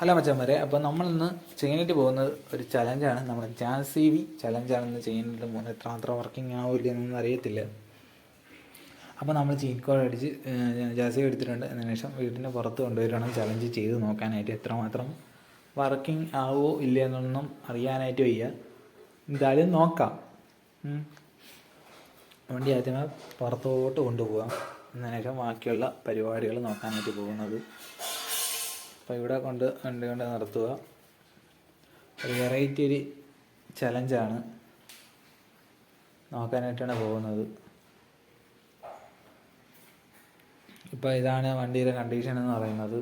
Hello മച്ചന്മാരെ അപ്പോൾ നമ്മളിന്ന് ചെയ്യാനായിട്ട് പോകുന്നത് ഒരു ചലഞ്ചാണ് നമ്മുടെ ജാസി വി ചലഞ്ചാണ് ഇന്ന് ചെയ്യാനായിട്ട് പോകുന്നത്. എത്രമാത്രം വർക്കിംഗ് ആവില്ല എന്നൊന്നും അറിയത്തില്ല. അപ്പോൾ നമ്മൾ ചീറ്റ് കോഡ് അടിച്ച് ജാസി എടുത്തിട്ടുണ്ട്. അതിന് ശേഷം വീടിന്റെ പുറത്ത് കൊണ്ടുവരണം ചലഞ്ച് ചെയ്ത് നോക്കാനായിട്ട് എത്രമാത്രം വർക്കിംഗ് ആവുമോ ഇല്ല എന്നൊന്നും അറിയാനായിട്ട് വയ്യ. എന്തായാലും നോക്കാം. വണ്ടി ആദ്യമേ പുറത്തോട്ട് കൊണ്ടുപോകാം അതിന് ശേഷം ബാക്കിയുള്ള പരിപാടികൾ നോക്കാനായിട്ട് പോകുന്നത്. അപ്പോൾ ഇവിടെ കൊണ്ട് കണ്ട് കണ്ട് നടത്തുക. ഒരു വെറൈറ്റി ഒരു ചലഞ്ചാണ് നോക്കാനായിട്ടാണ് പോകുന്നത്. ഇപ്പോൾ ഇതാണ് വണ്ടിയുടെ കണ്ടീഷൻ എന്ന് പറയുന്നത്.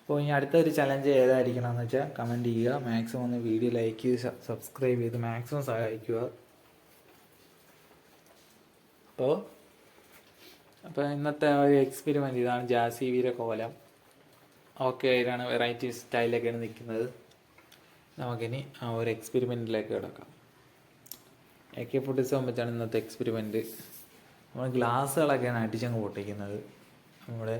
അപ്പോൾ ഇനി അടുത്തൊരു ചലഞ്ച് ഏതായിരിക്കണം എന്ന് വെച്ചാൽ കമന്റ് ചെയ്യുക. മാക്സിമം ഒന്ന് വീഡിയോ ലൈക്ക് ചെയ്ത് സബ്സ്ക്രൈബ് ചെയ്ത് മാക്സിമം സഹായിക്കുക. അപ്പോൾ അപ്പോൾ ഇന്നത്തെ ഒരു എക്സ്പെരിമെന്റ് ഇതാണ്. ജാസി വീര കോലം ഓക്കെ ഇതിലാണ് വെറൈറ്റി സ്റ്റൈലൊക്കെയാണ് നിൽക്കുന്നത്. നമുക്കിനി ആ ഒരു എക്സ്പെരിമെന്റിലേക്ക് കിടക്കാം. എ കെ ഫോർട്ടി സെവൻ ഇന്നത്തെ എക്സ്പെരിമെന്റ് നമ്മൾ ഗ്ലാസ്സുകളൊക്കെയാണ് അടിച്ചങ്ങ് പൊട്ടിക്കുന്നത്. നമ്മുടെ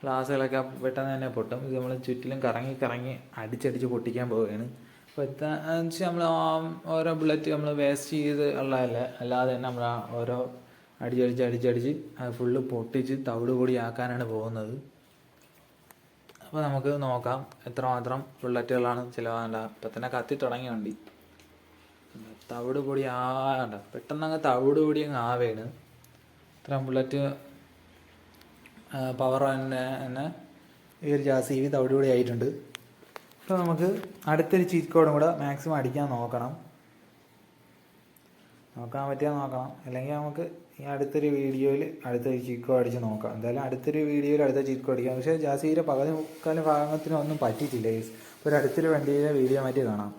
ഗ്ലാസ്സുകളൊക്കെ പെട്ടെന്ന് തന്നെ പൊട്ടും. ഇത് നമ്മൾ ചുറ്റിലും കറങ്ങി കറങ്ങി അടിച്ചടിച്ച് പൊട്ടിക്കാൻ പോവുകയാണ്. അപ്പോൾ എത്താന്ന് വെച്ചാൽ നമ്മൾ ഓരോ ബുള്ളറ്റ് നമ്മൾ വേസ്റ്റ് ചെയ്ത് ഉള്ളതല്ല. അല്ലാതെ തന്നെ നമ്മൾ ആ ഓരോ അടിച്ചടിച്ച് അടിച്ചടിച്ച് അത് ഫുള്ള് പൊട്ടിച്ച് തവിട് പൊടിയാക്കാനാണ് പോകുന്നത്. അപ്പോൾ നമുക്ക് നോക്കാം എത്രമാത്രം ബുള്ളറ്റുകളാണ് ചിലവാണ്ട ഇപ്പം തന്നെ കത്തി തുടങ്ങി വണ്ടി. തവിട് പൊടി ആണ്ട പെട്ടെന്ന് അങ്ങ് തവിട് പൊടി അങ്ങ് ആവേണ്. ഇത്രയും ബുള്ളറ്റ് പവർ തന്നെ തന്നെ ഈ ഒരു ജാസി വി തവിട് പൊടി ആയിട്ടുണ്ട്. അപ്പോൾ നമുക്ക് അടുത്തൊരു ചീറ്റ് കോഡും കൂടെ മാക്സിമം അടിക്കാൻ നോക്കണം. നോക്കാൻ പറ്റിയാൽ നോക്കണം. അല്ലെങ്കിൽ നമുക്ക് ഈ അടുത്തൊരു വീഡിയോയിൽ അടുത്ത ചീക്കോ അടിച്ച് നോക്കാം. എന്തായാലും അടുത്തൊരു വീഡിയോയിൽ അടുത്ത ചീക്കോ അടിക്കാം. പക്ഷേ ജാസീരെ പകുതി മുക്കാലും ഭാഗത്തിനൊന്നും പറ്റിയിട്ടില്ല ഒരു അടുത്തൊരു വണ്ടിയിലെ വീഡിയോ മാറ്റി കാണാം.